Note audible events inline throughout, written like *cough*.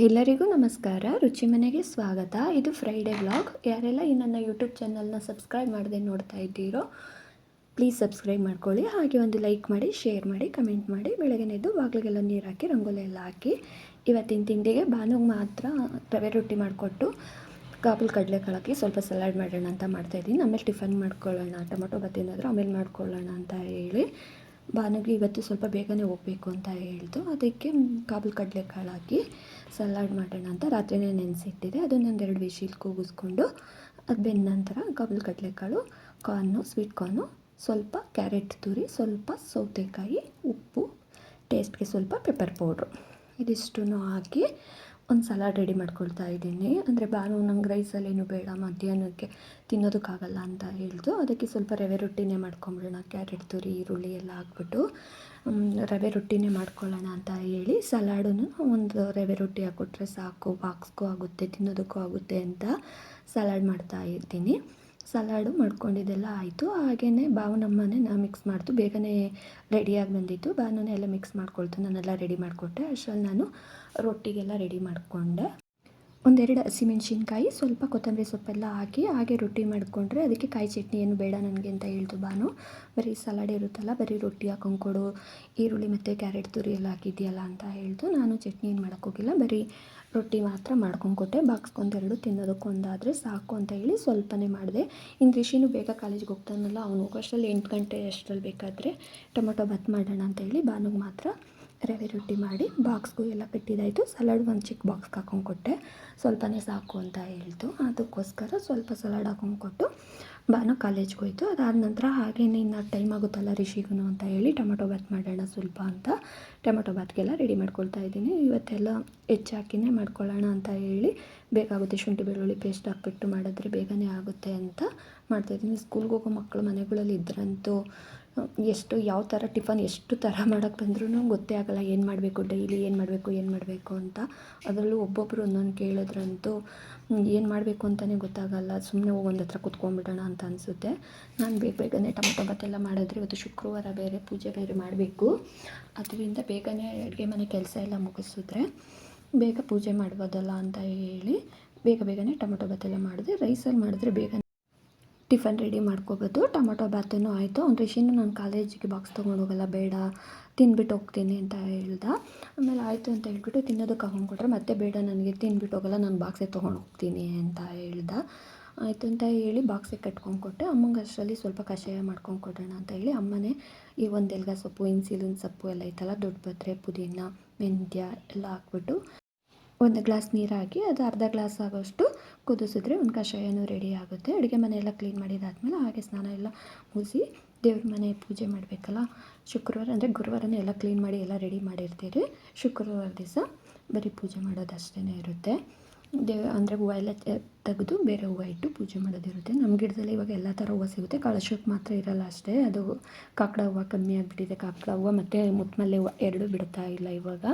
ಎಲ್ಲರಿಗೂ ನಮಸ್ಕಾರ. ರುಚಿ ಮನೆಗೆ ಸ್ವಾಗತ. ಇದು ಫ್ರೈಡೇ ವ್ಲಾಗ್ ಯಾರೆಲ್ಲ ಈ ನನ್ನ ಯೂಟ್ಯೂಬ್ ಚಾನಲ್ನ ಸಬ್ಸ್ಕ್ರೈಬ್ ಮಾಡದೆ ನೋಡ್ತಾ ಇದ್ದೀರೋ ಪ್ಲೀಸ್ ಸಬ್ಸ್ಕ್ರೈಬ್ ಮಾಡ್ಕೊಳ್ಳಿ. ಹಾಗೆ ಒಂದು ಲೈಕ್ ಮಾಡಿ ಶೇರ್ ಮಾಡಿ ಕಮೆಂಟ್ ಮಾಡಿ ಬೆಳಗ್ಗೆನೆದ್ದು ಬಾಗಿಲಿಗೆಲ್ಲ ನೀರು ಹಾಕಿ, ರಂಗೋಲಿ ಎಲ್ಲ ಹಾಕಿ, ಇವತ್ತಿನ ತಿಂಡಿಗೆ ಭಾನುಗೆ ಮಾತ್ರ ರವೆ ರೊಟ್ಟಿ ಮಾಡಿಕೊಟ್ಟು ಕಾಬೂಲ್ ಕಡಲೆಕಾಳು ಹಾಕಿ ಸ್ವಲ್ಪ ಸಲಾಡ್ ಮಾಡೋಣ ಅಂತ ಮಾಡ್ತಾಯಿದ್ದೀನಿ ಆಮೇಲೆ ಟಿಫನ್ ಮಾಡ್ಕೊಳ್ಳೋಣ, ಟೊಮೊಟೊ ಬತ್ತಿನಾದರೂ ಆಮೇಲೆ ಮಾಡ್ಕೊಳ್ಳೋಣ ಅಂತ ಹೇಳಿ. ಭಾನುಗೆ ಇವತ್ತು ಸ್ವಲ್ಪ ಬೇಗನೆ ಹೋಗಬೇಕು ಅಂತ ಹೇಳಿದ್ರು ಅದಕ್ಕೆ ಕಾಬೂಲ್ ಕಡಲೆಕಾಳು ಹಾಕಿ ಸಲಾಡ್ ಮಾಡೋಣ ಅಂತ ರಾತ್ರಿನೇ ನೆನೆಸಿಟ್ಟಿದೆ ಅದನ್ನೊಂದು ಎರಡು ವಿಶೀಲ್ ಕೂಗಿಸ್ಕೊಂಡು ಅದು ಬೆಂದ ನಂತರ ಕಾಬೂಲ್ ಕಡಲೆಕಾಳು ಕಾರ್ನು ಸ್ವೀಟ್ ಕಾರ್ನು ಸ್ವಲ್ಪ ಕ್ಯಾರೆಟ್ ತುರಿ, ಸ್ವಲ್ಪ ಸೌತೆಕಾಯಿ, ಉಪ್ಪು ಟೇಸ್ಟ್ಗೆ ಸ್ವಲ್ಪ ಪೆಪ್ಪರ್ ಪೌಡ್ರು ಇದಿಷ್ಟು ಹಾಕಿ ಒಂದು ಸಲಾಡ್ ರೆಡಿ ಮಾಡ್ಕೊಳ್ತಾ ಇದ್ದೀನಿ. ಅಂದರೆ ಬಾನು ನಂಗೆ ರೈಸಲ್ಲೇನು ಬೇಡ, ಮಧ್ಯಾಹ್ನಕ್ಕೆ ತಿನ್ನೋದಕ್ಕಾಗಲ್ಲ ಅಂತ ಹೇಳ್ದು, ಅದಕ್ಕೆ ಸ್ವಲ್ಪ ರವೆ ರೊಟ್ಟಿನೇ ಮಾಡ್ಕೊಂಬಿಡೋಣ. ಕ್ಯಾರೆಟ್, ತುರಿ, ಈರುಳ್ಳಿ ಎಲ್ಲ ಹಾಕ್ಬಿಟ್ಟು ರವೆ ರೊಟ್ಟಿನೇ ಮಾಡ್ಕೊಳ್ಳೋಣ ಅಂತ ಹೇಳಿ ಸಲಾಡನ್ನು ಒಂದು ರವೆ ರೊಟ್ಟಿ ಹಾಕ್ಕೊಟ್ರೆ ಸಾಕು ಬಾಕ್ಸ್ಗೂ ಆಗುತ್ತೆ, ತಿನ್ನೋದಕ್ಕೂ ಆಗುತ್ತೆ ಅಂತ ಸಲಾಡ್ ಮಾಡ್ತಾ ಇದ್ದೀನಿ. ಸಲಾಡು ಮಾಡ್ಕೊಂಡಿದ್ದೆಲ್ಲ ಆಯಿತು. ಹಾಗೆಯೇ ಭಾವನಮ್ಮನೇ ನಾ ಮಿಕ್ಸ್ ಮಾಡ್ತು. ಬೇಗನೆ ರೆಡಿಯಾಗಿ ಬಂದಿತ್ತು. ಭಾವನೇ ಎಲ್ಲ ಮಿಕ್ಸ್ ಮಾಡ್ಕೊಳ್ತು. ನಾನೆಲ್ಲ ರೆಡಿ ಮಾಡಿಕೊಟ್ಟೆ. ಅಷ್ಟರಲ್ಲಿ ನಾನು ರೊಟ್ಟಿಗೆಲ್ಲ ರೆಡಿ ಮಾಡಿಕೊಂಡೆ. ಒಂದೆರಡು ಹಸಿಮೆಣ್ಸಿನ್ಕಾಯಿ ಸ್ವಲ್ಪ ಕೊತ್ತಂಬರಿ ಸೊಪ್ಪೆಲ್ಲ ಹಾಕಿ ಹಾಗೆ ರೊಟ್ಟಿ ಮಾಡಿಕೊಂಡ್ರೆ ಅದಕ್ಕೆ ಕಾಯಿ ಚಟ್ನಿ ಏನು ಬೇಡ ನನಗೆ ಅಂತ ಹೇಳ್ತು ಬಾನು. ಬರೀ ಸಲಾಡ್ ಇರುತ್ತಲ್ಲ, ಬರೀ ರೊಟ್ಟಿ ಹಾಕೊಂಡು ಕೊಡು. ಈರುಳ್ಳಿ ಮತ್ತು ಕ್ಯಾರೆಟ್ ತುರಿ ಎಲ್ಲ ಹಾಕಿದೆಯಲ್ಲ ಅಂತ ಹೇಳ್ತು. ನಾನು ಚಟ್ನಿ ಏನು ಮಾಡೋಕ್ಕೋಗಿಲ್ಲ ಬರೀ ರೊಟ್ಟಿ ಮಾತ್ರ ಮಾಡ್ಕೊಂಡು ಕೊಟ್ಟೆ. ಬಾಕ್ಸ್ಕೊಂದೆರಡು ತಿನ್ನೋದಕ್ಕೊಂದಾದರೆ ಸಾಕು ಅಂತ ಹೇಳಿ ಸ್ವಲ್ಪನೇ ಮಾಡಿದೆ. ಇನ್ನು ರಿಷಿನು ಬೇಗ ಕಾಲೇಜಿಗೆ ಹೋಗ್ತಾನಲ್ಲ, ಅವನು ಅಷ್ಟರಲ್ಲಿ ಎಂಟು ಗಂಟೆ ಅಷ್ಟರಲ್ಲಿ ಬೇಕಾದರೆ ಟೊಮೊಟೊ ಬಾತ್ ಮಾಡೋಣ ಅಂತ ಹೇಳಿ ಬಾನುಗೆ ಮಾತ್ರ ರವೆ ರೊಟ್ಟಿ ಮಾಡಿ ಬಾಕ್ಸ್ಗೂ ಎಲ್ಲ ಕಟ್ಟಿದಾಯಿತು ಸಲಾಡ್ ಒಂದು ಚಿಕ್ಕ ಬಾಕ್ಸ್ಗೆ ಹಾಕೊಂಡು ಕೊಟ್ಟೆ. ಸ್ವಲ್ಪನೇ ಸಾಕು ಅಂತ ಹೇಳ್ತು. ಅದಕ್ಕೋಸ್ಕರ ಸ್ವಲ್ಪ ಸಲಾಡ್ ಹಾಕೊಂಡು ಕೊಟ್ಟು ಬಾನು ಕಾಲೇಜ್ಗೆ ಹೋಯಿತು. ಅದಾದ ನಂತರ ಹಾಗೇನೆ ಇನ್ನು ಟೈಮ್ ಆಗುತ್ತಲ್ಲ ರಿಷಿಗೂ ಅಂತ ಹೇಳಿ ಟೊಮೊಟೊ ಬಾತ್ ಮಾಡೋಣ ಸ್ವಲ್ಪ ಅಂತ ಟೊಮೊಟೊ ಬಾತ್ಗೆಲ್ಲ ರೆಡಿ ಮಾಡ್ಕೊಳ್ತಾ ಇದ್ದೀನಿ. ಇವತ್ತೆಲ್ಲ ಹೆಚ್ಚಾಕಿನೇ ಮಾಡ್ಕೊಳ್ಳೋಣ ಅಂತ ಹೇಳಿ ಬೇಕಾಗುತ್ತೆ ಶುಂಠಿ ಬೆಳ್ಳುಳ್ಳಿ ಪೇಸ್ಟ್ ಹಾಕ್ಬಿಟ್ಟು ಮಾಡಿದ್ರೆ ಬೇಗನೆ ಆಗುತ್ತೆ ಅಂತ ಮಾಡ್ತಾಯಿದ್ದೀನಿ ಸ್ಕೂಲ್ಗೆ ಹೋಗೋ ಮಕ್ಕಳು ಮನೆಗಳಲ್ಲಿ ಇದ್ರಂತೂ ಎಷ್ಟು ಯಾವ ಥರ ಟಿಫನ್ ಎಷ್ಟು ಥರ *laughs* ಮಾಡೋಕ್ಕೆ ಬಂದ್ರೂ ಗೊತ್ತೇ ಆಗೋಲ್ಲ. ಏನು ಮಾಡಬೇಕು? ಡೈಲಿ ಏನು ಮಾಡಬೇಕು? ಏನು ಮಾಡಬೇಕು ಅಂತ. ಅದರಲ್ಲೂ ಒಬ್ಬೊಬ್ಬರು ಒಂದೊಂದು ಕೇಳಿದ್ರಂತೂ ಏನು ಮಾಡಬೇಕು ಅಂತಲೇ ಗೊತ್ತಾಗಲ್ಲ. ಸುಮ್ಮನೆ ಹೋಗಿ ಒಂದು ಹತ್ರ ಕುತ್ಕೊಂಡ್ಬಿಡೋಣ ಅಂತ ಅನಿಸುತ್ತೆ. ನಾನು ಬೇಗ ಬೇಗನೆ ಟೊಮೊಟೊ ಭತ್ತೆಲ್ಲ ಮಾಡಿದ್ರೆ ಇವತ್ತು ಶುಕ್ರವಾರ ಬೇರೆ ಪೂಜೆ ಬೇರೆ ಮಾಡಬೇಕು. ಅದರಿಂದ ಬೇಗನೆ ಅಡುಗೆ ಮನೆ ಕೆಲಸ ಎಲ್ಲ ಮುಗಿಸಿದ್ರೆ ಬೇಗ ಪೂಜೆ ಮಾಡ್ಬೋದಲ್ಲ ಅಂತ ಹೇಳಿ ಬೇಗ ಬೇಗನೆ ಟೊಮೊಟೊ ಬಾತೆಲ್ಲ ಮಾಡಿದೆ, ರೈಸಲ್ಲಿ ಮಾಡಿದ್ರೆ ಬೇಗ ಟಿಫನ್ ರೆಡಿ ಮಾಡ್ಕೋಬೋದು ಟೊಮೊಟೊ ಬಾತೂ ಆಯಿತು. ಅವ್ನು ರಿಷಿನೂ ನಾನು ಕಾಲೇಜಿಗೆ ಬಾಕ್ಸ್ ತೊಗೊಂಡು ಹೋಗಲ್ಲ, ಬೇಡ. ತಿನ್ಬಿಟ್ಟು ಹೋಗ್ತೀನಿ ಅಂತ ಹೇಳ್ದ. ಆಮೇಲೆ ಆಯಿತು ಅಂತ ಹೇಳ್ಬಿಟ್ಟು ತಿನ್ನೋದಕ್ಕೆ ಹಾಕೊಂಡು ಕೊಟ್ಟರೆ ಮತ್ತೆ ಬೇಡ, ನನಗೆ ತಿನ್ಬಿಟ್ಟು ಹೋಗಲ್ಲ, ನಾನು ಬಾಕ್ಸೇ ತೊಗೊಂಡು ಹೋಗ್ತೀನಿ ಅಂತ ಹೇಳ್ದ. ಆಯಿತು ಅಂತ ಹೇಳಿ ಬಾಕ್ಸಿಗೆ ಕಟ್ಕೊಂಡು ಕೊಟ್ಟೆ. ಅಮ್ಮಂಗೆ ಅಷ್ಟರಲ್ಲಿ ಸ್ವಲ್ಪ ಕಷಾಯ ಮಾಡ್ಕೊಂಡು ಕೊಡೋಣ ಅಂತ ಹೇಳಿ ಅಮ್ಮನೇ ಈ ಒಂದು ಎಲ್ಗ ಸೊಪ್ಪು, ಇನ್ಸಿಲಿನ್ ಸೊಪ್ಪು ಎಲ್ಲ ಐತಲ್ಲ, ದೊಡ್ಡ ಪತ್ರೆ ಪುದೀನ, ಮೆಂತ್ಯ ಎಲ್ಲ ಹಾಕ್ಬಿಟ್ಟು ಒಂದು ಗ್ಲಾಸ್ ನೀರು ಅದು ಅರ್ಧ ಗ್ಲಾಸ್ ಆಗೋಷ್ಟು ಕುದಿಸಿದ್ರೆ ಒಂದು ಕಷಾಯನೂ ರೆಡಿ ಆಗುತ್ತೆ. ಅಡುಗೆ ಮನೆ ಎಲ್ಲ ಕ್ಲೀನ್ ಮಾಡಿದಾದ್ಮೇಲೆ ಹಾಗೆ ಸ್ನಾನ ಎಲ್ಲ ಮುಗಿಸಿ ದೇವ್ರ ಮನೆ ಪೂಜೆ ಮಾಡಬೇಕಲ್ಲ? ಶುಕ್ರವಾರ ಅಂದರೆ ಗುರುವಾರನೇ ಎಲ್ಲ ಕ್ಲೀನ್ ಮಾಡಿ ಎಲ್ಲ ರೆಡಿ ಮಾಡಿರ್ತೀರಿ. ಶುಕ್ರವಾರ ದಿವಸ ಬರೀ ಪೂಜೆ ಮಾಡೋದಷ್ಟೇ ಇರುತ್ತೆ. ದೇವ ಅಂದರೆ ಹೂವು ಎಲ್ಲ ತೆಗೆದು ಬೇರೆ ಹೂವು ಇಟ್ಟು ಪೂಜೆ ಮಾಡೋದಿರುತ್ತೆ. ನಮ್ಮ ಗಿಡದಲ್ಲಿ ಇವಾಗ ಎಲ್ಲ ಥರ ಹೂವು ಸಿಗುತ್ತೆ. ಕಳಶಕ್ಕೆ ಮಾತ್ರ ಇರಲ್ಲ ಅಷ್ಟೇ. ಅದು ಕಾಕಡ ಹೂವು ಕಮ್ಮಿ ಆಗಿಬಿಟ್ಟಿದೆ. ಕಾಕಡ ಹೂವು ಮತ್ತು ಮುತ್ತಮಲ್ಲೆ ಹೂವು ಎರಡೂ ಬಿಡ್ತಾ ಇಲ್ಲ ಇವಾಗ.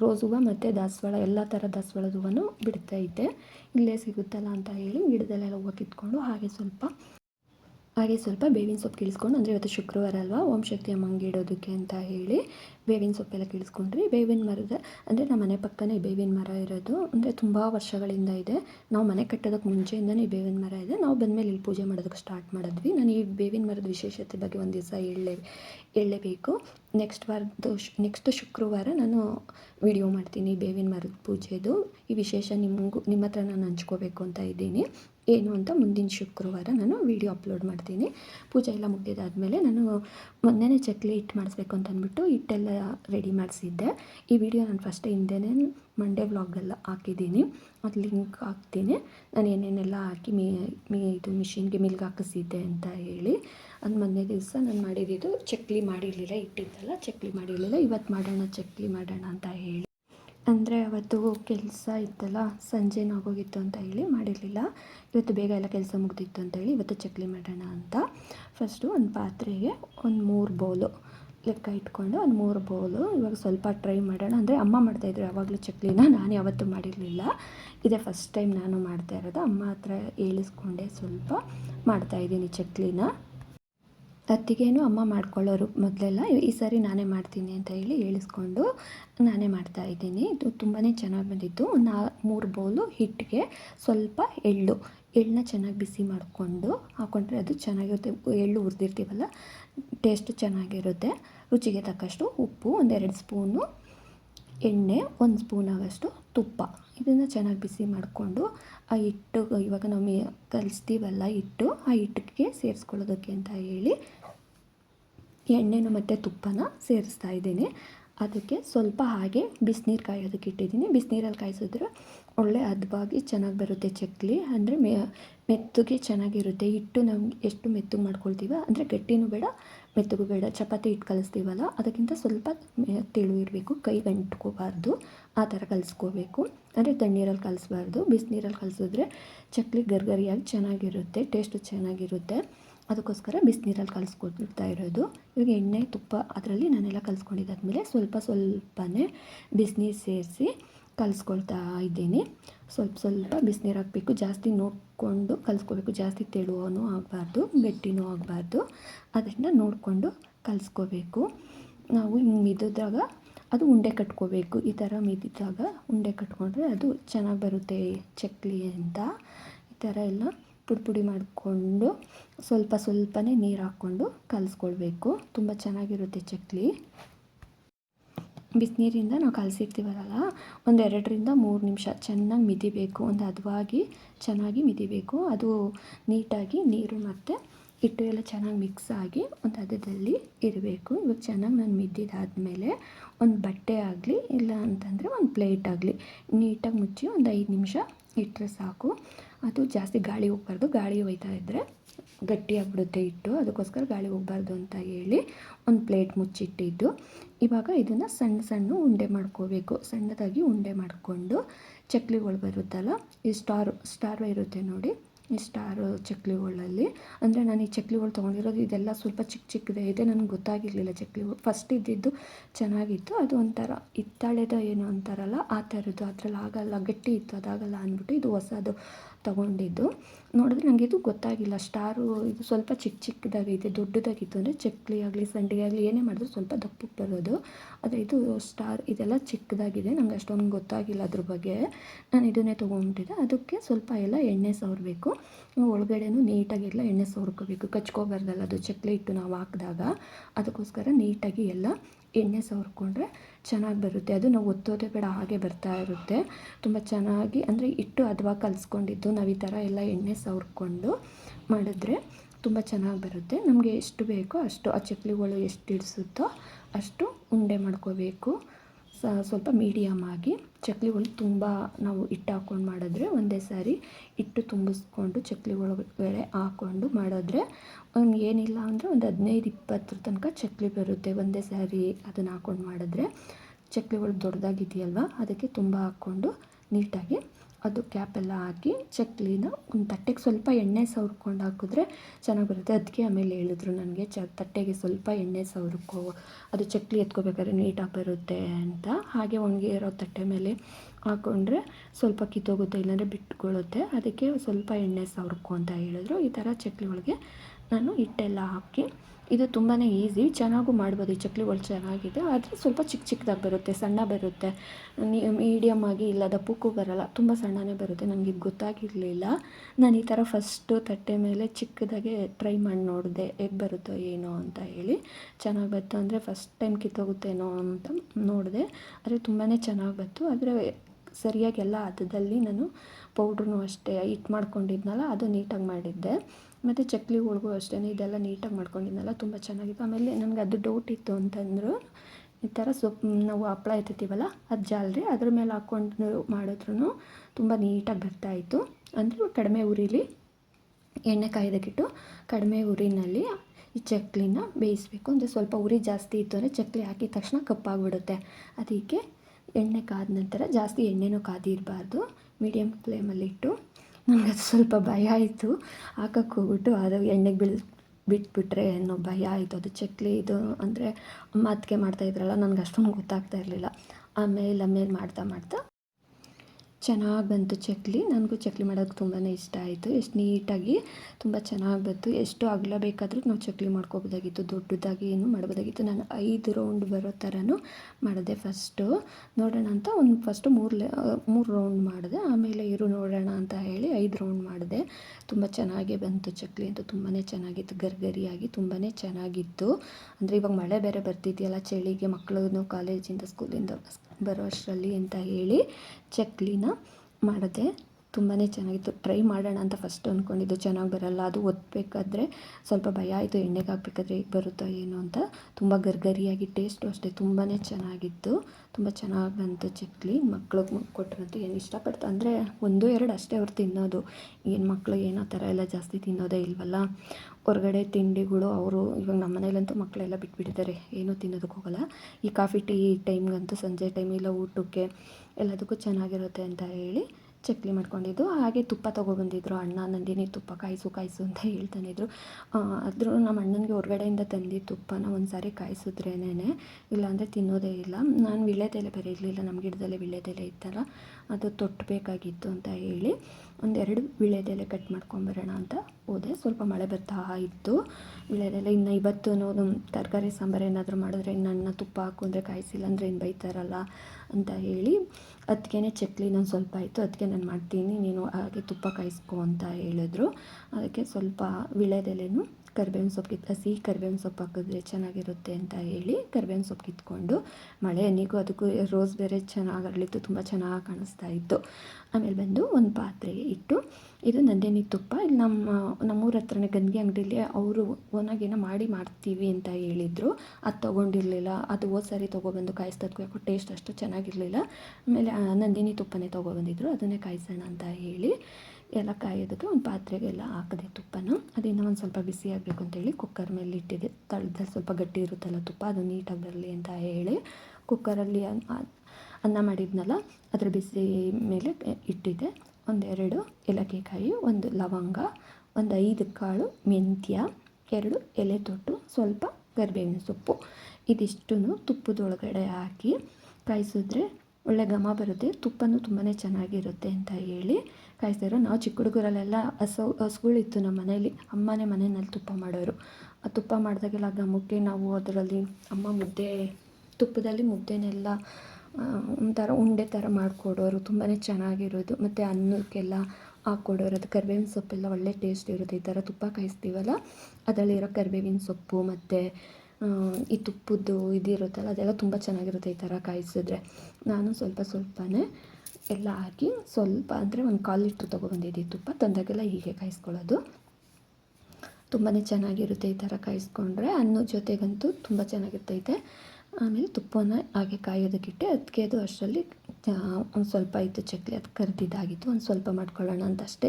ರೋಸ್ ಹೂವು ಮತ್ತು ದಾಸವಾಳ, ಎಲ್ಲ ಥರ ದಾಸವಾಳದ ಹೂವನು ಬಿಡ್ತೈತೆ ಇಲ್ಲೇ ಸಿಗುತ್ತಲ್ಲ ಅಂತ ಹೇಳಿ ಗಿಡದಲ್ಲೆಲ್ಲ ಹೂವು ಕಿತ್ಕೊಂಡು ಹಾಗೆ ಸ್ವಲ್ಪ ಹಾಗೆ ಸ್ವಲ್ಪ ಬೇವಿನ ಸೊಪ್ಪು ಕೀಳಿಸ್ಕೊಂಡು, ಅಂದರೆ ಇವತ್ತು ಶುಕ್ರವಾರ ಅಲ್ವಾ, ಓಂ ಶಕ್ತಿ ಅಮ್ಮಂಗೆ ಇಡೋದಕ್ಕೆ ಅಂತ ಹೇಳಿ ಬೇವಿನ ಸೊಪ್ಪೆಲ್ಲ ಕೀಳಿಸ್ಕೊಂಡ್ರಿ ಬೇವಿನ ಮರದ, ಅಂದರೆ ನಮ್ಮ ಮನೆ ಪಕ್ಕನೇ ಬೇವಿನ ಮರ ಇರೋದು. ಅಂದರೆ ತುಂಬ ವರ್ಷಗಳಿಂದ ಇದೆ. ನಾವು ಮನೆ ಕಟ್ಟೋದಕ್ಕೆ ಮುಂಚೆಯಿಂದನೇ ಬೇವಿನ ಮರ ಇದೆ. ನಾವು ಬಂದಮೇಲೆ ಇಲ್ಲಿ ಪೂಜೆ ಮಾಡೋದಕ್ಕೆ ಸ್ಟಾರ್ಟ್ ಮಾಡಿದ್ವಿ. ನಾನು ಈ ಬೇವಿನ ಮರದ ವಿಶೇಷತೆ ಬಗ್ಗೆ ಒಂದು ದಿವಸ ಹೇಳಲೇ, ಹೇಳಲೇಬೇಕು. ನೆಕ್ಸ್ಟ್ ವಾರದ್ದು ನೆಕ್ಸ್ಟ್ ಶುಕ್ರವಾರ ನಾನು ವಿಡಿಯೋ ಮಾಡ್ತೀನಿ ಬೇವಿನ ಮರದ ಪೂಜೆದು. ಈ ವಿಶೇಷ ನಿಮಗೂ, ನಿಮ್ಮ ಹತ್ರ ನಾನು ಹಂಚ್ಕೋಬೇಕು ಅಂತ ಇದ್ದೀನಿ. ಏನು ಅಂತ ಮುಂದಿನ ಶುಕ್ರವಾರ ನಾನು ವೀಡಿಯೋ ಅಪ್ಲೋಡ್ ಮಾಡ್ತೀನಿ. ಪೂಜೆ ಎಲ್ಲ ಮುಗಿದಾದ್ಮೇಲೆ ನಾನು ಮೊನ್ನೆನೇ ಚಕ್ಲಿ ಹಿಟ್ಟು ಮಾಡಿಸ್ಬೇಕು ಅಂತ ಅಂದ್ಬಿಟ್ಟು ಹಿಟ್ಟೆಲ್ಲ ರೆಡಿ ಮಾಡಿಸಿದ್ದೆ. ಈ ವಿಡಿಯೋ ನಾನು ಫಸ್ಟ್ ಹಿಂದೆನೇ ಮಂಡೇ ವ್ಲಾಗೆಲ್ಲ ಹಾಕಿದ್ದೀನಿ. ಅದು ಲಿಂಕ್ ಹಾಕ್ತೀನಿ. ನಾನು ಏನೇನೆಲ್ಲ ಹಾಕಿ ಮೀ ಮೀ, ಇದು ಮಿಷಿನ್ಗೆ ಮಿಲ್ಗೆ ಹಾಕಿಸಿದ್ದೆ ಅಂತ ಹೇಳಿ. ಅದು ಮೊನ್ನೆ ದಿವಸ ನಾನು ಮಾಡಿದ್ದು ಚಕ್ಲಿ ಮಾಡಿರಲಿಲ್ಲ ಇಟ್ಟಿದ್ದಲ್ಲ ಚಕ್ಲಿ ಮಾಡಿರಲಿಲ್ಲ. ಇವತ್ತು ಮಾಡೋಣ ಚಕ್ಲಿ ಮಾಡೋಣ ಅಂತ ಹೇಳಿ. ಅಂದರೆ ಅವತ್ತು ಕೆಲಸ ಇತ್ತಲ್ಲ, ಸಂಜೆ ಆಗೋಗಿತ್ತು ಅಂತ ಹೇಳಿ ಮಾಡಿರಲಿಲ್ಲ. ಇವತ್ತು ಬೇಗ ಎಲ್ಲ ಕೆಲಸ ಮುಗ್ದಿತ್ತು ಅಂತ ಹೇಳಿ ಇವತ್ತು ಚಕ್ಲಿ ಮಾಡೋಣ ಅಂತ. ಫಸ್ಟು ಒಂದು ಪಾತ್ರೆಗೆ ಒಂದು ಮೂರು ಬೌಲು ಲೆಕ್ಕ ಇಟ್ಕೊಂಡು ಒಂದು ಮೂರು ಬೌಲು ಇವಾಗ ಸ್ವಲ್ಪ ಟ್ರೈ ಮಾಡೋಣ. ಅಂದರೆ ಅಮ್ಮ ಮಾಡ್ತಾಯಿದ್ರು ಯಾವಾಗಲೂ ಚಕ್ಲಿನ ನಾನು ಯಾವತ್ತೂ ಮಾಡಿರಲಿಲ್ಲ. ಇದೇ ಫಸ್ಟ್ ಟೈಮ್ ನಾನು ಮಾಡ್ತಾ ಇರೋದು. ಅಮ್ಮ ಹತ್ರ ಹೇಳಿಸ್ಕೊಂಡೆ ಸ್ವಲ್ಪ ಮಾಡ್ತಾಯಿದ್ದೀನಿ ಚಕ್ಲಿನ. ಅತ್ತಿಗೇನು ಅಮ್ಮ ಮಾಡ್ಕೊಳ್ಳೋರು ಮೊದಲೆಲ್ಲ ಈ ಸಾರಿ ನಾನೇ ಮಾಡ್ತೀನಿ ಅಂತ ಹೇಳಿ ಹೇಳಿಸ್ಕೊಂಡು ನಾನೇ ಮಾಡ್ತಾ ಇದ್ದೀನಿ. ಇದು ತುಂಬಾ ಚೆನ್ನಾಗಿ ಬಂದಿತ್ತು. ನಾ, ಮೂರು ಬೌಲು ಹಿಟ್ಟಿಗೆ ಸ್ವಲ್ಪ ಎಳ್ಳು. ಎಳ್ಳನ್ನ ಚೆನ್ನಾಗಿ ಬಿಸಿ ಮಾಡಿಕೊಂಡು ಹಾಕ್ಕೊಂಡ್ರೆ ಅದು ಚೆನ್ನಾಗಿರುತ್ತೆ. ಎಳ್ಳು ಹುರಿದಿರ್ತೀವಲ್ಲ, ಟೇಸ್ಟು ಚೆನ್ನಾಗಿರುತ್ತೆ. ರುಚಿಗೆ ತಕ್ಕಷ್ಟು ಉಪ್ಪು, ಒಂದೆರಡು ಸ್ಪೂನು ಎಣ್ಣೆ, ಒಂದು ಸ್ಪೂನ್ ಆಗೋಷ್ಟು ತುಪ್ಪ. ಇದನ್ನು ಚೆನ್ನಾಗಿ ಬಿಸಿ ಮಾಡಿಕೊಂಡು ಆ ಹಿಟ್ಟು, ಇವಾಗ ನಾವು ಮೇ, ಕಲಿಸ್ತೀವಲ್ಲ ಹಿಟ್ಟು, ಆ ಹಿಟ್ಟಿಗೆ ಸೇರಿಸ್ಕೊಳ್ಳೋದಕ್ಕೆ ಅಂತ ಹೇಳಿ ಎಣ್ಣೆನು ಮತ್ತು ತುಪ್ಪನ ಸೇರಿಸ್ತಾ ಇದ್ದೀನಿ. ಅದಕ್ಕೆ ಸ್ವಲ್ಪ ಹಾಗೆ ಬಿಸಿನೀರು ಕಾಯೋದಕ್ಕೆ ಇಟ್ಟಿದ್ದೀನಿ. ಬಿಸಿನೀರಲ್ಲಿ ಕಾಯಿಸಿದ್ರೆ ಒಳ್ಳೆ ಹದವಾಗಿ ಚೆನ್ನಾಗಿ ಬರುತ್ತೆ ಚಕ್ಲಿ. ಅಂದರೆ ಮೆ, ಮೆತ್ತಗೆ ಚೆನ್ನಾಗಿರುತ್ತೆ. ಹಿಟ್ಟು ನಮ್ಗೆ ಎಷ್ಟು ಮೆತ್ತಗೆ ಮಾಡ್ಕೊಳ್ತೀವೋ, ಅಂದರೆ ಗಟ್ಟಿನೂ ಬೇಡ ಮೆತ್ತಗೂ ಬೇಡ, ಚಪಾತಿ ಹಿಟ್ಟು ಕಲಿಸ್ತೀವಲ್ಲ, ಅದಕ್ಕಿಂತ ಸ್ವಲ್ಪ ತೆಳು ಇರಬೇಕು ಕೈಗೆ ಅಂಟ್ಕೋಬಾರ್ದು ಆ ಥರ ಕಲಿಸ್ಕೋಬೇಕು. ಅಂದರೆ ತಣ್ಣೀರಲ್ಲಿ ಕಲಿಸ್ಬಾರ್ದು, ಬಿಸಿನೀರಲ್ಲಿ ಕಲಿಸಿದ್ರೆ ಚಕ್ಲಿ ಗರ್ಗರಿಯಾಗಿ ಚೆನ್ನಾಗಿರುತ್ತೆ ಟೇಸ್ಟು ಚೆನ್ನಾಗಿರುತ್ತೆ. ಅದಕ್ಕೋಸ್ಕರ ಬಿಸಿನೀರಲ್ಲಿ ಕಲಿಸ್ಕೊಡ್ತಾ ಇರೋದು. ಇವಾಗ ಎಣ್ಣೆ, ತುಪ್ಪ ಅದರಲ್ಲಿ ನಾನೆಲ್ಲ ಕಲಿಸ್ಕೊಂಡಿದ್ದಾದ್ಮೇಲೆ ಸ್ವಲ್ಪ ಸ್ವಲ್ಪನೇ ಬಿಸಿನೀರು ಸೇರಿಸಿ ಕಲಿಸ್ಕೊಳ್ತಾ ಇದ್ದೀನಿ. ಸ್ವಲ್ಪ ಸ್ವಲ್ಪ ಬಿಸಿನೀರು ಹಾಕಬೇಕು. ಜಾಸ್ತಿ ನೋಡಿಕೊಂಡು ಕಲಿಸ್ಕೋಬೇಕು ಜಾಸ್ತಿ ತೆಳುವೂ ಆಗಬಾರ್ದು, ಗಟ್ಟಿನೂ ಆಗಬಾರ್ದು. ಅದನ್ನು ನೋಡಿಕೊಂಡು ಕಲಿಸ್ಕೋಬೇಕು. ನಾವು ಹಿಂಗೆ ಮಿದಿದಾಗ ಅದು ಉಂಡೆ ಕಟ್ಕೋಬೇಕು. ಈ ಥರ ಮಿದಿದಾಗ ಉಂಡೆ ಕಟ್ಕೊಂಡ್ರೆ ಅದು ಚೆನ್ನಾಗಿ ಬರುತ್ತೆ ಚಕ್ಲಿ ಅಂತ. ಈ ಥರ ಎಲ್ಲ ಪುಡಿ ಪುಡಿ ಮಾಡಿಕೊಂಡು ಸ್ವಲ್ಪ ಸ್ವಲ್ಪನೇ ನೀರು ಹಾಕ್ಕೊಂಡು ಕಲಿಸ್ಕೊಳ್ಬೇಕು. ತುಂಬ ಚೆನ್ನಾಗಿರುತ್ತೆ ಚಕ್ಲಿ. ಬಿಸಿನೀರಿಂದ ನಾವು ಕಲಸಿರ್ತೀವಲ್ಲ, ಒಂದು ಎರಡರಿಂದ ಮೂರು ನಿಮಿಷ ಚೆನ್ನಾಗಿ ಮಿದಿಬೇಕು, ಒಂದು ಹದವಾಗಿ ಚೆನ್ನಾಗಿ ಮಿದಿಬೇಕು. ಅದು ನೀಟಾಗಿ ನೀರು ಮತ್ತು ಹಿಟ್ಟು ಎಲ್ಲ ಚೆನ್ನಾಗಿ ಮಿಕ್ಸ್ ಆಗಿ ಒಂದು ಹದದಲ್ಲಿ ಇರಬೇಕು. ಇವಾಗ ಚೆನ್ನಾಗಿ ನಾನು ಮಿದ್ದಿದ್ದಾದಮೇಲೆ ಒಂದು ಬಟ್ಟೆ ಆಗಲಿ, ಇಲ್ಲ ಅಂತಂದರೆ ಒಂದು ಪ್ಲೇಟ್ ಆಗಲಿ, ನೀಟಾಗಿ ಮುಚ್ಚಿ ಒಂದು ಐದು ನಿಮಿಷ ಇಟ್ಟರೆ ಸಾಕು. ಅದು ಜಾಸ್ತಿ ಗಾಳಿ ಹೋಗ್ಬಾರ್ದು. ಗಾಳಿ ಹೋಯ್ತಾ ಇದ್ದರೆ ಗಟ್ಟಿಯಾಗ್ಬಿಡುತ್ತೆ ಇಟ್ಟು ಅದಕ್ಕೋಸ್ಕರ ಗಾಳಿ ಹೋಗ್ಬಾರ್ದು ಅಂತ ಹೇಳಿ ಒಂದು ಪ್ಲೇಟ್ ಮುಚ್ಚಿಟ್ಟಿದ್ದು. ಇವಾಗ ಇದನ್ನು ಸಣ್ಣ ಸಣ್ಣ ಉಂಡೆ ಮಾಡ್ಕೋಬೇಕು. ಸಣ್ಣದಾಗಿ ಉಂಡೆ ಮಾಡಿಕೊಂಡು ಚಕ್ಲಿಗಳು ಬರುತ್ತಲ್ಲ, ಈ ಸ್ಟಾರ್ ಸ್ಟಾರ್ ಇರುತ್ತೆ ನೋಡಿ, ಈ ಸ್ಟಾರು ಚಕ್ಲಿಗಳಲ್ಲಿ. ಅಂದರೆ ನಾನು ಈ ಚಕ್ಲಿಗಳು ತೊಗೊಂಡಿರೋದು ಇದೆಲ್ಲ ಸ್ವಲ್ಪ ಚಿಕ್ಕ ಚಿಕ್ಕದೇ ಇದೆ, ನನಗೆ ಗೊತ್ತಾಗಿರಲಿಲ್ಲ ಚಕ್ಲಿ ಫಸ್ಟ್ ಇದ್ದಿದ್ದು ಚೆನ್ನಾಗಿತ್ತು. ಅದು ಒಂಥರ ಹಿತ್ತಾಳೆದ ಏನು ಅಂತಾರಲ್ಲ, ಆ ಥರದ್ದು. ಅದ್ರಲ್ಲಿ ಆಗಲ್ಲ, ಗಟ್ಟಿ ಇತ್ತು, ಅದಾಗಲ್ಲ ಅಂದ್ಬಿಟ್ಟು ಇದು ಹೊಸದು. ತೊಗೊಂಡಿದ್ದು. ನೋಡಿದ್ರೆ ನನಗೆ ಇದು ಗೊತ್ತಾಗಿಲ್ಲ. ಸ್ಟಾರು ಇದು ಸ್ವಲ್ಪ ಚಿಕ್ಕ ಚಿಕ್ಕದಾಗಿದೆ ದೊಡ್ಡದಾಗಿತ್ತು ಅಂದರೆ ಚಕ್ಲಿ ಆಗಲಿ, ಸಂಡಿಗೆ ಆಗಲಿ, ಏನೇ ಮಾಡಿದ್ರು ಸ್ವಲ್ಪ ದಪ್ಪಕ್ಕೆ ಬರೋದು. ಆದರೆ ಇದು ಸ್ಟಾರ್ ಇದೆಲ್ಲ ಚಿಕ್ಕದಾಗಿದೆ, ನಂಗೆ ಅಷ್ಟೊಂದು ಗೊತ್ತಾಗಿಲ್ಲ ಅದ್ರ ಬಗ್ಗೆ. ನಾನು ಇದನ್ನೇ ತೊಗೊಂಡಿದ್ದೆ. ಅದಕ್ಕೆ ಸ್ವಲ್ಪ ಎಲ್ಲ ಎಣ್ಣೆ ಸವರಬೇಕು. ಒಳಗಡೆನೂ ನೀಟಾಗೆಲ್ಲ ಎಣ್ಣೆ ಸವರ್ಕೋಬೇಕು. ಕಚ್ಕೋಬಾರ್ದಲ್ಲ ಅದು ಚಕ್ಲಿ ಇಟ್ಟು ನಾವು ಹಾಕಿದಾಗ. ಅದಕ್ಕೋಸ್ಕರ ನೀಟಾಗಿ ಎಲ್ಲ ಎಣ್ಣೆ ಸವರ್ಕೊಂಡ್ರೆ ಚೆನ್ನಾಗಿ ಬರುತ್ತೆ. ಅದು ನಾವು ಒತ್ತೋದೇ ಬೇಡ, ಹಾಗೆ ಬರ್ತಾ ಇರುತ್ತೆ. ತುಂಬ ಚೆನ್ನಾಗಿ, ಅಂದರೆ ಹಿಟ್ಟು ಹದವಾಗಿ ಕಲಿಸ್ಕೊಂಡಿದ್ದು ನಾವು ಈ ಥರ ಎಲ್ಲ ಎಣ್ಣೆ ಸವರ್ಕೊಂಡು ಮಾಡಿದ್ರೆ ತುಂಬ ಚೆನ್ನಾಗಿ ಬರುತ್ತೆ. ನಮಗೆ ಎಷ್ಟು ಬೇಕೋ ಅಷ್ಟು, ಆ ಚಕ್ಲಿಗಳು ಎಷ್ಟು ಹಿಡಿಸುತ್ತೋ ಅಷ್ಟು ಉಂಡೆ ಮಾಡ್ಕೋಬೇಕು. ಸ್ವಲ್ಪ ಮೀಡಿಯಮ್ ಆಗಿ ಚಕ್ಲಿಗಳು ತುಂಬ ನಾವು ಹಿಟ್ಟು ಹಾಕ್ಕೊಂಡು ಮಾಡಿದ್ರೆ ಒಂದೇ ಸಾರಿ ಹಿಟ್ಟು ತುಂಬಿಸ್ಕೊಂಡು ಚಕ್ಲಿ ಒಳಗಡೆ ಹಾಕ್ಕೊಂಡು ಮಾಡಿದ್ರೆ ಏನಿಲ್ಲ ಅಂದರೆ ಒಂದು ಹದಿನೈದು, ಇಪ್ಪತ್ತರ ತನಕ ಚಕ್ಲಿ ಬರುತ್ತೆ. ಒಂದೇ ಸಾರಿ ಅದನ್ನು ಹಾಕ್ಕೊಂಡು ಮಾಡಿದ್ರೆ ಚಕ್ಲಿಗಳು ದೊಡ್ಡದಾಗಿದೆಯಲ್ವ? ಅದಕ್ಕೆ ತುಂಬ ಹಾಕ್ಕೊಂಡು ನೀಟಾಗಿ ಅದು ಕ್ಯಾಪೆಲ್ಲ ಹಾಕಿ ಚಕ್ಲಿನ ಒಂದು ತಟ್ಟೆಗೆ ಸ್ವಲ್ಪ ಎಣ್ಣೆ ಸವ್ರ್ಕೊಂಡು ಹಾಕಿದ್ರೆ ಚೆನ್ನಾಗಿ ಬರುತ್ತೆ. ಅದಕ್ಕೆ ಆಮೇಲೆ ಹೇಳಿದ್ರು ನನಗೆ, ಚ, ತಟ್ಟೆಗೆ ಸ್ವಲ್ಪ ಎಣ್ಣೆ ಸವರ್ಕೋ, ಅದು ಚಕ್ಲಿ ಎತ್ಕೋಬೇಕಾದ್ರೆ ನೀಟಾಗಿ ಬರುತ್ತೆ ಅಂತ. ಹಾಗೆ ಒಣಗಿರೋ ತಟ್ಟೆ ಮೇಲೆ ಹಾಕ್ಕೊಂಡ್ರೆ ಸ್ವಲ್ಪ ಕಿತ್ತೋಗುತ್ತೆ, ಇಲ್ಲಾಂದರೆ ಬಿಟ್ಕೊಳ್ಳುತ್ತೆ ಅದಕ್ಕೆ ಸ್ವಲ್ಪ ಎಣ್ಣೆ ಸವರ್ಕೋ ಅಂತ ಹೇಳಿದ್ರು. ಈ ಥರ ಚಕ್ಲಿಗಳಿಗೆ ನಾನು ಹಿಟ್ಟೆಲ್ಲ ಹಾಕಿ ಇದು ತುಂಬಾ ಈಸಿ, ಚೆನ್ನಾಗೂ ಮಾಡ್ಬೋದು. ಈ ಚಕ್ಲಿ ಚಕ್ಲಿಗಳು ಚೆನ್ನಾಗಿದೆ. ಆದರೆ ಸ್ವಲ್ಪ ಚಿಕ್ಕ ಚಿಕ್ಕದಾಗಿ ಬರುತ್ತೆ, ಸಣ್ಣ ಬರುತ್ತೆ. ಮೀಡಿಯಮ್ ಆಗಿ ಇಲ್ಲ ದಪ್ಪಕ್ಕೂ ಬರೋಲ್ಲ. ತುಂಬ ಸಣ್ಣನೇ ಬರುತ್ತೆ. ನನಗೆ ಇದು ಗೊತ್ತಾಗಿರಲಿಲ್ಲ. ನಾನು ಈ ಥರ ಫಸ್ಟು ತಟ್ಟೆ ಮೇಲೆ ಚಿಕ್ಕದಾಗೆ ಟ್ರೈ ಮಾಡಿ ನೋಡಿದೆ. ಹೇಗೆ ಬರುತ್ತೋ ಏನೋ ಅಂತ ಹೇಳಿ. ಚೆನ್ನಾಗಿ ಬಂತು ಅಂದರೆ ಫಸ್ಟ್ ಟೈಮ್ ಕಿತ್ತೋಗುತ್ತೇನೋ ಅಂತ ನೋಡಿದೆ. ಆದರೆ ತುಂಬಾ ಚೆನ್ನಾಗಿ ಬಂತು. ಆದರೆ ಸರಿಯಾಗಿ ಎಲ್ಲ ಹದದಲ್ಲಿ ನಾನು ಪೌಡ್ರೂ ಅಷ್ಟೇ ಹಿಟ್ಟು ಮಾಡ್ಕೊಂಡಿದ್ನಲ್ಲ, ಅದು ನೀಟಾಗಿ ಮಾಡಿದ್ದೆ. ಮತ್ತು ಚಕ್ಲಿಗಳ್ಗೂ ಅಷ್ಟೇ ಇದೆಲ್ಲ ನೀಟಾಗಿ ಮಾಡ್ಕೊಂಡಿದ್ನಲ್ಲ, ತುಂಬ ಚೆನ್ನಾಗಿತ್ತು. ಆಮೇಲೆ ನನಗೆ ಅದು ಡೌಟ್ ಇತ್ತು ಅಂತಂದ್ರು, ಈ ಥರ ಸೊಪ್ಪು ನಾವು ಹಪ್ಳ ಎತ್ತುತ್ತೀವಲ್ಲ ಅದು ಜಾಲರಿ, ಅದ್ರ ಮೇಲೆ ಹಾಕ್ಕೊಂಡು ಮಾಡಿದ್ರೂ ತುಂಬ ನೀಟಾಗಿ ಬರ್ತಾಯಿತ್ತು. ಅಂದರೆ ಕಡಿಮೆ ಉರಿಲಿ, ಎಣ್ಣೆ ಕಾಯ್ದಕ್ಕಿಟ್ಟು ಕಡಿಮೆ ಉರಿನಲ್ಲಿ ಈ ಚಕ್ಲಿನ ಬೇಯಿಸಬೇಕು. ಅಂದರೆ ಸ್ವಲ್ಪ ಉರಿ ಜಾಸ್ತಿ ಇತ್ತು ಅಂದರೆ ಚಕ್ಲಿ ಹಾಕಿದ ತಕ್ಷಣ ಕಪ್ಪಾಗಿಬಿಡುತ್ತೆ. ಅದಕ್ಕೆ ಎಣ್ಣೆ ಕಾದ ನಂತರ ಜಾಸ್ತಿ ಎಣ್ಣೆನೂ ಕಾದಿರಬಾರ್ದು. ಮೀಡಿಯಮ್ ಫ್ಲೇಮಲ್ಲಿಟ್ಟು ನನಗೆ ಅದು ಸ್ವಲ್ಪ ಭಯ ಆಯಿತು. ಹಾಕಕ್ಕೆ ಹೋಗ್ಬಿಟ್ಟು ಅದು ಎಣ್ಣೆಗೆ ಬೀಳ್, ಬಿಟ್ಬಿಟ್ರೆ ಅನ್ನೋ ಭಯ ಆಯಿತು. ಅದು ಚಕ್ಲಿ ಇದು ಅಂದರೆ ಅಮ್ಮ ಅದಕ್ಕೆ ಮಾಡ್ತಾಯಿದ್ರಲ್ಲ ನನಗೆ ಅಷ್ಟೊಂದು ಗೊತ್ತಾಗ್ತಾ ಇರಲಿಲ್ಲ. ಆಮೇಲೆ ಆಮೇಲೆ ಮಾಡ್ತಾ ಮಾಡ್ತಾ ಚೆನ್ನಾಗಿ ಬಂತು ಚಕ್ಲಿ. ನನಗೂ ಚಕ್ಲಿ ಮಾಡೋಕ್ಕೆ ತುಂಬಾ ಇಷ್ಟ ಆಯಿತು. ಎಷ್ಟು ನೀಟಾಗಿ ತುಂಬ ಚೆನ್ನಾಗಿ ಬಂತು. ಎಷ್ಟು ಅಗಲ ಬೇಕಾದರೂ ನಾವು ಚಕ್ಲಿ ಮಾಡ್ಕೋಬೋದಾಗಿತ್ತು ದೊಡ್ಡದಾಗಿ ಏನು ಮಾಡ್ಬೋದಾಗಿತ್ತು. ನಾನು ಐದು ರೌಂಡ್ ಬರೋ ಥರನೂ ಮಾಡಿದೆ ಫಸ್ಟು ನೋಡೋಣ ಅಂತ ಒಂದು ಫಸ್ಟು ಮೂರು ಮೂರು ರೌಂಡ್ ಮಾಡಿದೆ. ಆಮೇಲೆ ಇರು ನೋಡೋಣ ಅಂತ ಹೇಳಿ ಐದು ರೌಂಡ್ ಮಾಡಿದೆ. ತುಂಬ ಚೆನ್ನಾಗೇ ಬಂತು ಚಕ್ಲಿ ಅಂತ. ತುಂಬಾ ಚೆನ್ನಾಗಿತ್ತು. ಗರ್ಗರಿಯಾಗಿ ತುಂಬಾ ಚೆನ್ನಾಗಿತ್ತು. ಅಂದರೆ ಇವಾಗ ಮಳೆ ಬೇರೆ ಬರ್ತಿದೆಯಲ್ಲ, ಚಳಿಗೆ ಮಕ್ಕಳು ಕಾಲೇಜಿಂದ ಸ್ಕೂಲಿಂದ ಬರೋ ಅಷ್ಟರಲ್ಲಿ ಅಂತ ಹೇಳಿ ಚಕ್ಲಿನ ಮಾಡಿದೆ ತುಂಬಾ ಚೆನ್ನಾಗಿತ್ತು. ಟ್ರೈ ಮಾಡೋಣ ಅಂತ ಫಸ್ಟ್ ಅಂದ್ಕೊಂಡಿದ್ದು ಚೆನ್ನಾಗಿ ಬರಲ್ಲ. ಅದು ಒತ್ತಬೇಕಾದ್ರೆ ಸ್ವಲ್ಪ ಭಯ ಆಯಿತು. ಎಣ್ಣೆಗೆ ಹಾಕ್ಬೇಕಾದ್ರೆ ಹೇಗೆ ಬರುತ್ತೋ ಏನೋ ಅಂತ. ತುಂಬ ಗರ್ಗರಿಯಾಗಿ ಟೇಸ್ಟು ಅಷ್ಟೇ. ತುಂಬಾ ಚೆನ್ನಾಗಿತ್ತು. ತುಂಬ ಚೆನ್ನಾಗಿ ಬಂತು ಚಕ್ಲಿ. ಮಕ್ಳಿಗೆ ಕೊಟ್ಟರಂತೂ ಏನು ಇಷ್ಟಪಡ್ತು ಅಂದರೆ ಒಂದು, ಎರಡು ಅಷ್ಟೇ ಅವ್ರು ತಿನ್ನೋದು. ಏನು ಮಕ್ಕಳು ಏನೋ ಥರ ಎಲ್ಲ ಜಾಸ್ತಿ ತಿನ್ನೋದೇ ಇಲ್ವಲ್ಲ. ಹೊರಗಡೆ ತಿಂಡಿಗಳು ಅವರು ಇವಾಗ ನಮ್ಮ ಮನೇಲಂತೂ ಮಕ್ಕಳೆಲ್ಲ ಬಿಟ್ಬಿಟ್ಟಿದ್ದಾರೆ. ಏನೂ ತಿನ್ನೋದಕ್ಕೆ ಹೋಗಲ್ಲ. ಈ ಕಾಫಿ, ಟೀ ಟೈಮ್ಗಂತೂ ಸಂಜೆ ಟೈಮ್ ಇಲ್ಲ ಊಟಕ್ಕೆ ಎಲ್ಲದಕ್ಕೂ ಚೆನ್ನಾಗಿರುತ್ತೆ ಅಂತ ಹೇಳಿ ಚಕ್ಲಿ ಮಾಡ್ಕೊಂಡಿದ್ದು. ಹಾಗೆ ತುಪ್ಪ ತೊಗೊಬಂದಿದ್ರು. ಅಣ್ಣ ನಂದಿನಿ ತುಪ್ಪ ಕಾಯಿಸು ಕಾಯಿಸು ಅಂತ ಹೇಳ್ತಾನಿದ್ರು ಆದರೂ ನಮ್ಮ ಅಣ್ಣನಿಗೆ ಹೊರಗಡೆಯಿಂದ ತಂದಿದ್ದ ತುಪ್ಪನ ಒಂದು ಸಾರಿ ಕಾಯಿಸಿದ್ರೇನೆ ಇಲ್ಲಾಂದರೆ ತಿನ್ನೋದೇ ಇಲ್ಲ. ನಾನು ವಿಳ್ಯದೆಲೆ ಬೇರೆ ಇರಲಿಲ್ಲ ನಮ್ಮ ಗಿಡದಲ್ಲೇ ವಿಳ್ಯದೆಲೆ ಇತ್ತಲ್ಲ. ಅದು ತೊಟ್ಟಬೇಕಾಗಿತ್ತು ಅಂತ ಹೇಳಿ ಒಂದೆರಡು ವಿಳೆದೆಲೆ ಕಟ್ ಮಾಡ್ಕೊಂಬರೋಣ ಅಂತ ಹೋದೆ. ಸ್ವಲ್ಪ ಮಳೆ ಬರ್ತಾ ಇತ್ತು. ವಿಳೆದೆಲೆ ಇನ್ನು ಇವತ್ತು ತರಕಾರಿ ಸಾಂಬಾರು ಏನಾದರೂ ಮಾಡಿದ್ರೆ ನನ್ನ ತುಪ್ಪ ಹಾಕು ಅಂದರೆ ಕಾಯಿಸಿಲ್ಲ ಅಂದರೆ ಏನು ಬೈತಾರಲ್ಲ ಅಂತ ಹೇಳಿ ಅದಕ್ಕೆ ಚಕ್ಲಿ ನಾನು ಸ್ವಲ್ಪ ಆಯಿತು. ಅದಕ್ಕೆ ನಾನು ಮಾಡ್ತೀನಿ. ನೀನು ಹಾಗೆ ತುಪ್ಪ ಕಾಯಿಸ್ಕೊ ಅಂತ ಹೇಳಿದ್ರು. ಅದಕ್ಕೆ ಸ್ವಲ್ಪ ವಿಳೆದೆಲೆನೂ ಕರ್ಬೇವಿನ ಸೊಪ್ಪು ಕಿತ್ತು ಹಸಿ ಕರ್ಬೇವಿನ ಸೊಪ್ಪು ಹಾಕಿದ್ರೆ ಚೆನ್ನಾಗಿರುತ್ತೆ ಅಂತ ಹೇಳಿ ಕರ್ಬೇವಿನ ಸೊಪ್ಪು ಕಿತ್ಕೊಂಡು ಮಳೆ ನೀಗೂ ಅದಕ್ಕೂ ರೋಸ್ ಬೇರೆ ಚೆನ್ನಾಗಿ ಅರಳಿತ್ತು. ತುಂಬ ಚೆನ್ನಾಗಿ ಕಾಣಿಸ್ತಾ ಇತ್ತು. ಆಮೇಲೆ ಬಂದು ಒಂದು ಪಾತ್ರೆಗೆ ಇಟ್ಟು, ಇದು ನಂದಿನಿ ತುಪ್ಪ. ಇಲ್ಲಿ ನಮ್ಮ, ನಮ್ಮೂರ ಹತ್ರನೇ ಗಂಜಿ ಅಂಗಡಿಲಿ ಅವರು ಓನಾಗೇನೋ ಮಾಡಿ ಮಾಡ್ತೀವಿ ಅಂತ ಹೇಳಿದರು. ಅದು ತೊಗೊಂಡಿರಲಿಲ್ಲ. ಅದು ಹೋದ ಸಾರಿ ತೊಗೊಬಂದು ಕಾಯಿಸ್ದಕ್ಕೂ ಯಾಕೋ ಟೇಸ್ಟ್ ಅಷ್ಟು ಚೆನ್ನಾಗಿರಲಿಲ್ಲ. ಆಮೇಲೆ ನಂದಿನಿ ತುಪ್ಪನೇ ತೊಗೊಬಂದಿದ್ರು. ಅದನ್ನೇ ಕಾಯಿಸೋಣ ಅಂತ ಹೇಳಿ ಎಲ್ಲ ಕಾಯೋದಕ್ಕೆ ಒಂದು ಪಾತ್ರೆಗೆಲ್ಲ ಹಾಕಿದೆ ತುಪ್ಪನ. ಅದಿನ್ನೂ ಒಂದು ಸ್ವಲ್ಪ ಬಿಸಿ ಆಗಬೇಕು ಅಂತೇಳಿ ಕುಕ್ಕರ್ ಮೇಲೆ ಇಟ್ಟಿದ್ದೆ. ತಳ್ದ ಸ್ವಲ್ಪ ಗಟ್ಟಿ ಇರುತ್ತಲ್ಲ ತುಪ್ಪ, ಅದು ನೀಟಾಗಿ ಬರಲಿ ಅಂತ ಹೇಳಿ ಕುಕ್ಕರಲ್ಲಿ ಅನ್ನ ಮಾಡಿದ್ನಲ್ಲ, ಅದರ ಬಿಸಿ ಮೇಲೆ ಇಟ್ಟಿದ್ದೆ. ಒಂದೆರಡು ಏಲಕ್ಕಿಕಾಯಿ, ಒಂದು ಲವಂಗ, ಒಂದು ಐದು ಕಾಳು ಮೆಂತ್ಯ, ಎರಡು ಎಲೆ ತೊಟ್ಟು ಸ್ವಲ್ಪ ಕರಿಬೇವಿನ ಸೊಪ್ಪು. ಇದಿಷ್ಟು ತುಪ್ಪದೊಳಗಡೆ ಹಾಕಿ ಕಾಯಿಸಿದ್ರೆ ಒಳ್ಳೆ ಘಮ ಬರುತ್ತೆ. ತುಪ್ಪನೂ ತುಂಬಾ ಚೆನ್ನಾಗಿರುತ್ತೆ ಅಂತ ಹೇಳಿ ಕಾಯಿಸ್ತಾಯಿರೋ ನಾವು ಚಿಕ್ಕ ಹುಡುಗರಲ್ಲೆಲ್ಲ ಹಸು, ಹಸುಗಳಿತ್ತು ನಮ್ಮ ಮನೇಲಿ. ಅಮ್ಮನೇ ಮನೆಯಲ್ಲಿ ತುಪ್ಪ ಮಾಡೋರು. ಆ ತುಪ್ಪ ಮಾಡಿದಾಗೆಲ್ಲ ಘಮಕ್ಕೆ ನಾವು ಅದರಲ್ಲಿ ಅಮ್ಮ ಮುದ್ದೆ, ತುಪ್ಪದಲ್ಲಿ ಮುದ್ದೆನೆಲ್ಲ ಒಂಥರ ಉಂಡೆ ಥರ ಮಾಡಿಕೊಡೋರು ತುಂಬಾ ಚೆನ್ನಾಗಿರೋದು. ಮತ್ತು ಅನ್ನಕ್ಕೆಲ್ಲ ಹಾಕ್ಕೊಡೋರು, ಅದು ಕರ್ಬೇವಿನ ಸೊಪ್ಪೆಲ್ಲ ಒಳ್ಳೆ ಟೇಸ್ಟ್ ಇರುತ್ತೆ. ಈ ಥರ ತುಪ್ಪ ಕಾಯಿಸ್ತೀವಲ್ಲ, ಅದರಲ್ಲಿರೋ ಕರಿಬೇವಿನ ಸೊಪ್ಪು ಮತ್ತು ಈ ತುಪ್ಪದ್ದು ಇದಿರುತ್ತಲ್ಲ, ಅದೆಲ್ಲ ತುಂಬ ಚೆನ್ನಾಗಿರುತ್ತೆ ಈ ಥರ ಕಾಯಿಸಿದ್ರೆ. ನಾನು ಸ್ವಲ್ಪ ಸ್ವಲ್ಪನೇ ಎಲ್ಲ ಹಾಕಿ, ಸ್ವಲ್ಪ ಅಂದರೆ ಒಂದು ಕಾಲು ಲೀಟ್ರ್ ತೊಗೊಬಂದಿದ್ದೆ ತುಪ್ಪ, ತಂದಾಗೆಲ್ಲ ಹೀಗೆ ಕಾಯಿಸ್ಕೊಳ್ಳೋದು. ತುಂಬಾ ಚೆನ್ನಾಗಿರುತ್ತೆ ಈ ಥರ ಕಾಯಿಸ್ಕೊಂಡ್ರೆ. ಅನ್ನದ ಜೊತೆಗಂತೂ ತುಂಬ ಚೆನ್ನಾಗಿರ್ತೈತೆ. ಆಮೇಲೆ ತುಪ್ಪನ ಹಾಗೆ ಕಾಯೋದಕ್ಕಿಟ್ಟೆ ಅದಕ್ಕೆ ಅದು ಅಷ್ಟರಲ್ಲಿ ಒಂದು ಸ್ವಲ್ಪ ಇತ್ತು ಚಕ್ಲಿ, ಅದು ಕರ್ದಿದ್ದಾಗಿತ್ತು. ಒಂದು ಸ್ವಲ್ಪ ಮಾಡ್ಕೊಳ್ಳೋಣ ಅಂತ ಅಷ್ಟೇ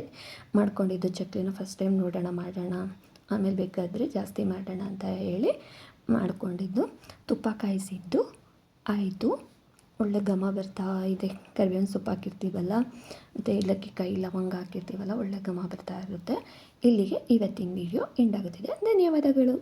ಮಾಡ್ಕೊಂಡಿದ್ದು ಚಕ್ಲಿನ. ಫಸ್ಟ್ ಟೈಮ್ ನೋಡೋಣ, ಮಾಡೋಣ. ಆಮೇಲೆ ಬೇಕಾದರೆ ಜಾಸ್ತಿ ಮಾಡೋಣ ಅಂತ ಹೇಳಿ ಮಾಡಿಕೊಂಡಿದ್ದು. ತುಪ್ಪ ಕಾಯಿಸಿದ್ದು, ಆಯಿತು. ಒಳ್ಳೆ ಘಮ ಬರ್ತಾ ಇದೆ. ಕರಿಬೇವಿನ ಸೊಪ್ಪು ಹಾಕಿರ್ತೀವಲ್ಲ, ಮತ್ತು ಏಲಕ್ಕಿ ಕಾಯಿ, ಲವಂಗ ಹಾಕಿರ್ತೀವಲ್ಲ, ಒಳ್ಳೆ ಘಮ ಬರ್ತಾ ಇರುತ್ತೆ. ಇಲ್ಲಿಗೆ ಇವತ್ತಿನ ವಿಡಿಯೋ ಎಂಡಾಗುತ್ತಿದೆ ಧನ್ಯವಾದಗಳು.